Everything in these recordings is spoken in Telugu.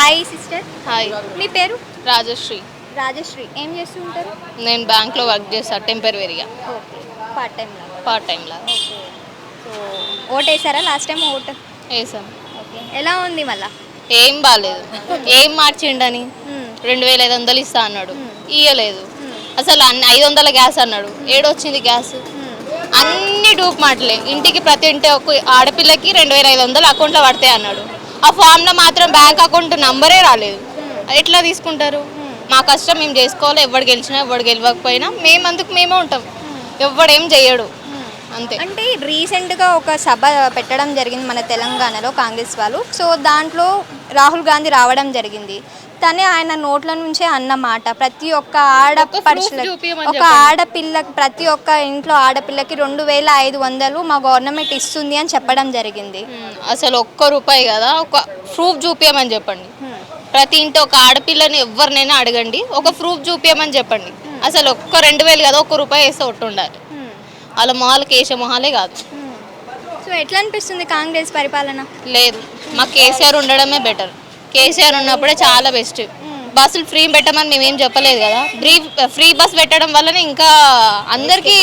హాయ్ సిస్టర్ హాయ్ మీ పేరు? రాజశ్రీ. రాజశ్రీ. ఏం చేస్తూ ఉంటారు? నేను బ్యాంక్లో వర్క్ చేస్తా టెంపరీగా ఓకే. పార్ట్ టైం లాగా పార్ట్ టైంలా ఓకే. సో ఓట్ వేసారా లాస్ట్ టైం ఓట్? వేసాం. ఓకే. ఎలా ఉంది మళ్ళా? ఏం బాగాలేదు ఏం మార్చిండని? రెండు వేల ఐదు వందలు ఇస్తా అన్నాడు. ఇయ్యలేదు. అసలు అన్ని ఐదు వందల గ్యాస్ అన్నాడు. ఏడొచ్చింది గ్యాస్? అన్ని డూప్ మాటలే. ఇంటికి ప్రతి ఇంటి ఒక ఆడపిల్లకి రెండు వేల ఐదు వందలు అకౌంట్లో పడతాయి అన్నాడు. ఆ ఫామ్లో మాత్రం బ్యాంక్ అకౌంట్ నంబరే రాలేదు. అది ఎట్లా తీసుకుంటారు? మా కష్టం మేము చేసుకోవాలి? ఎవడు గెలిచినా ఎవడు గెలవకపోయినా మేము అందుకు మేమే ఉంటాం. ఎవడేం చెయ్యడు. అంతే. అంటే రీసెంట్గా ఒక సభ పెట్టడం జరిగింది మన తెలంగాణలో కాంగ్రెస్ వాళ్ళు. సో దాంట్లో రాహుల్ గాంధీ రావడం జరిగింది. తనే ఆయన నోట్ల నుంచే అన్న మాట. ప్రతి ఒక్క ఆడపడుచుల చూపియమని ఒక ఆడపిల్ల ప్రతి ఒక్క ఇంట్లో ఆడపిల్లకి రెండు వేల ఐదు వందలు మా గవర్నమెంట్ ఇస్తుంది అని చెప్పడం జరిగింది. అసలు ఒక్క రూపాయి కదా ఒక ప్రూఫ్ చూపించమని చెప్పండి. ప్రతి ఇంటి ఒక ఆడపిల్లని ఎవరినైనా అడగండి ఒక ప్రూఫ్ చూపించమని చెప్పండి. అసలు ఒక్క రెండు వేలు కదా ఒక్క రూపాయి వేస్తే ఒట్టు ఉండాలి వాళ్ళ మొహాలకి వేసే మొహాలే కాదు. సో ఎట్లా అనిపిస్తుంది కాంగ్రెస్ పరిపాలన? లేదు. మాకు కేసీఆర్ ఉండడమే బెటర్ కేసీఆర్ ఉన్నప్పుడే చాలా బెస్ట్ బస్సులు ఫ్రీ పెట్టమని మేమేం చెప్పలేదు కదా. ఫ్రీ ఫ్రీ బస్ పెట్టడం వల్లనే ఇంకా అందరికీ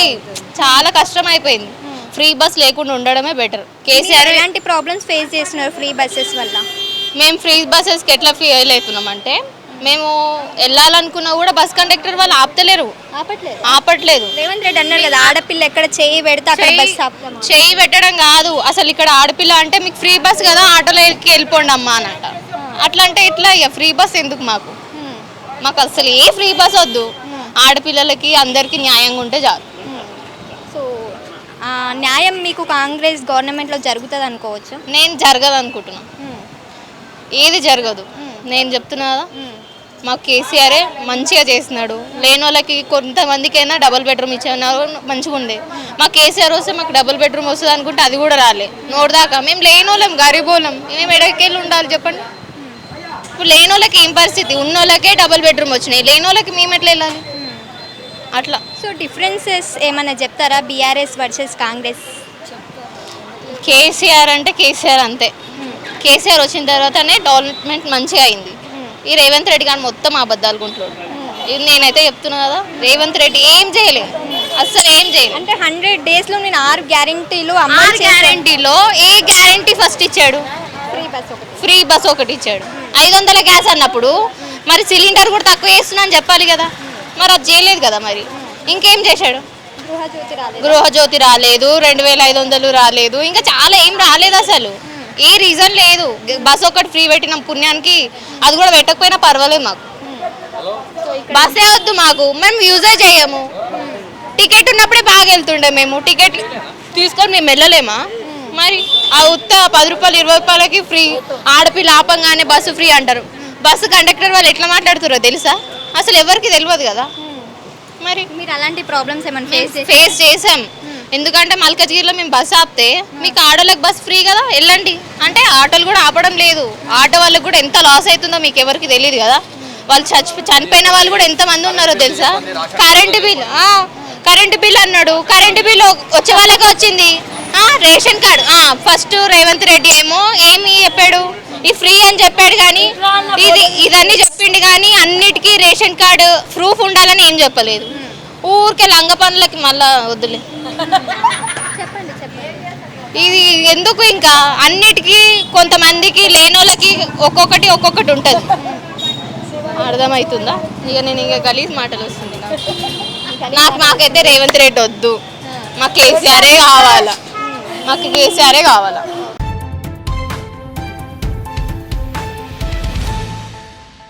చాలా కష్టం అయిపోయింది ఫ్రీ బస్ లేకుండా ఉండడమే బెటర్ కేసీఆర్ ఎలాంటి ప్రాబ్లమ్స్ ఫేస్ చేస్తున్నారు ఫ్రీ బస్సెస్ వల్ల? మేము ఫ్రీ బస్సెస్కి ఎట్లా ఫీల్ అవుతున్నాం అంటే మేము వెళ్ళాలనుకున్నా కూడా బస్ కండక్టర్ వాళ్ళు ఆపుతలేరు. ఆపట్లేదు. ఆపట్లేదు. రేవంత్ రెడ్డి అన్నారు కదా ఆడపిల్ల ఎక్కడ చేయి పెడితే అక్కడ బస్ ఆపుతామా చెయ్యి పెట్టడం కాదు. అసలు ఇక్కడ ఆడపిల్ల అంటే మీకు ఫ్రీ బస్ కదా ఆటోలో ఎక్కి వెళ్ళిపోండి అమ్మా అని అంట. అట్లా అంటే ఎట్లా ఇక? ఫ్రీ బస్ ఎందుకు మాకు? మాకు అసలు ఏ ఫ్రీ బస్ వద్దు. ఆడపిల్లలకి అందరికీ న్యాయంగా ఉంటే చాలు. సో ఆ, న్యాయం మీకు కాంగ్రెస్ గవర్నమెంట్లో జరుగుతుంది అనుకోవచ్చు? నేను జరగదు అనుకుంటున్నా ఏది జరగదు. నేను చెప్తున్నా కదా. మాకు కేసీఆరే మంచిగా చేస్తున్నాడు లేని వాళ్ళకి కొంతమందికైనా డబుల్ బెడ్రూమ్ ఇచ్చారు మంచిగా ఉండే మా కేసీఆర్ వస్తే మాకు డబుల్ బెడ్రూమ్ వస్తుంది అనుకుంటే అది కూడా రాలే. నోడదాకా మేము లేని వాళ్ళం గరీబోళ్ళం మేము ఎడకెళ్ళి ఉండాలి చెప్పండి. ఇప్పుడు లేని వాళ్ళకి ఏం పరిస్థితి? ఉన్న వాళ్ళకే డబుల్ బెడ్రూమ్ వచ్చినాయి. లేని వాళ్ళకి మేము ఎట్లా వెళ్ళాలి? అట్లా. సో డిఫరెన్సెస్ ఏమైనా చెప్తారా? BRS versus Congress? కేసీఆర్ అంటే కేసీఆర్ అంతే. కేసీఆర్ వచ్చిన తర్వాతనే డెవలప్మెంట్ మంచిగా అయింది. ఈ రేవంత్ రెడ్డి గారు మొత్తం అబద్ధాలు ఇది నేనైతే చెప్తున్నా కదా రేవంత్ రెడ్డి ఏం చేయలేదు. అస్సలు ఏం చేయలేదు. అంటే హండ్రెడ్ డేస్లో నేను ఆరు గ్యారంటీలు ఆరు గ్యారంటీలో ఏ గ్యారంటీ ఫస్ట్ ఇచ్చాడు? ఫ్రీ బస్ ఒకటి. ఫ్రీ బస్ ఒకటి ఇచ్చాడు. ఐదు వందల గ్యాస్ అన్నప్పుడు మరి సిలిండర్ కూడా తక్కువ చేస్తున్నా అని చెప్పాలి కదా. మరి అది చేయలేదు కదా మరి. ఇంకేం చేశాడు? గృహజ్యోతి రాలేదు రెండు వేల ఐదు వందలు రాలేదు. ఇంకా చాలా ఏం రాలేదు అసలు. ఏ రీజన్ లేదు. బస్ ఒకటి ఫ్రీ పెట్టినాం పుణ్యానికి అది కూడా పెట్టకపోయినా పర్వాలేదు మాకు. బస్సే వద్దు మాకు. మేము యూజే చేయము టికెట్ ఉన్నప్పుడే బాగా వెళ్తుండే మేము. టికెట్ తీసుకొని మేము వెళ్ళలేమా? మరి ఆ ఉత్త పది రూపాయలు ఇరవై రూపాయలకి ఫ్రీ ఆడపిల్ల ఆపంగానే బస్సు ఫ్రీ అంటారు. బస్సు కండక్టర్ వాళ్ళు ఎట్లా మాట్లాడుతారో తెలుసా? అసలు ఎవరికి తెలియదు కదా. మరి మీరు అలాంటి ప్రాబ్లమ్స్ ఏమైనా ఫేస్ ఫేస్ చేసాం. ఎందుకంటే మల్కజ్గిరిలో మేము బస్ ఆపితే మీకు ఆటోలకు బస్ ఫ్రీ కదా? వెళ్ళండి. అంటే ఆటోలు కూడా ఆపడం లేదు. ఆటో వాళ్ళకి కూడా ఎంత లాస్ అవుతుందో మీకు ఎవరికి తెలియదు కదా? వాళ్ళు చచ్చి చనిపోయిన వాళ్ళు కూడా ఎంత మంది ఉన్నారో తెలుసా? కరెంటు బిల్ కరెంటు బిల్ అన్నాడు. కరెంటు బిల్ వచ్చే వాళ్ళకి వచ్చింది. Ration card first Revanth Reddy ఏమో ఏమి చెప్పాడు? ఈ ఫ్రీ అని చెప్పాడు కానీ ఇది ఇదన్నీ చెప్పిండు కానీ అన్నిటికీ రేషన్ కార్డు ప్రూఫ్ ఉండాలని ఏం చెప్పలేదు. ఊరికే లంగ పనులకి మళ్ళా వద్దులే. చెప్పండి చెప్పండి. ఇది ఎందుకు ఇంకా? అన్నిటికీ కొంతమందికి లేనోళ్ళకి ఒక్కొక్కటి ఒక్కొక్కటి ఉంటుంది. అర్థమవుతుందా ఇక నేను ఇక గలీజ్ మాటలు వస్తుంది నాకు. నాకు మాకైతే రేవంత్ రెడ్డి వద్దు. మాకు కేసీఆరే కావాలా. మాకు కేసీఆరే కావాలా.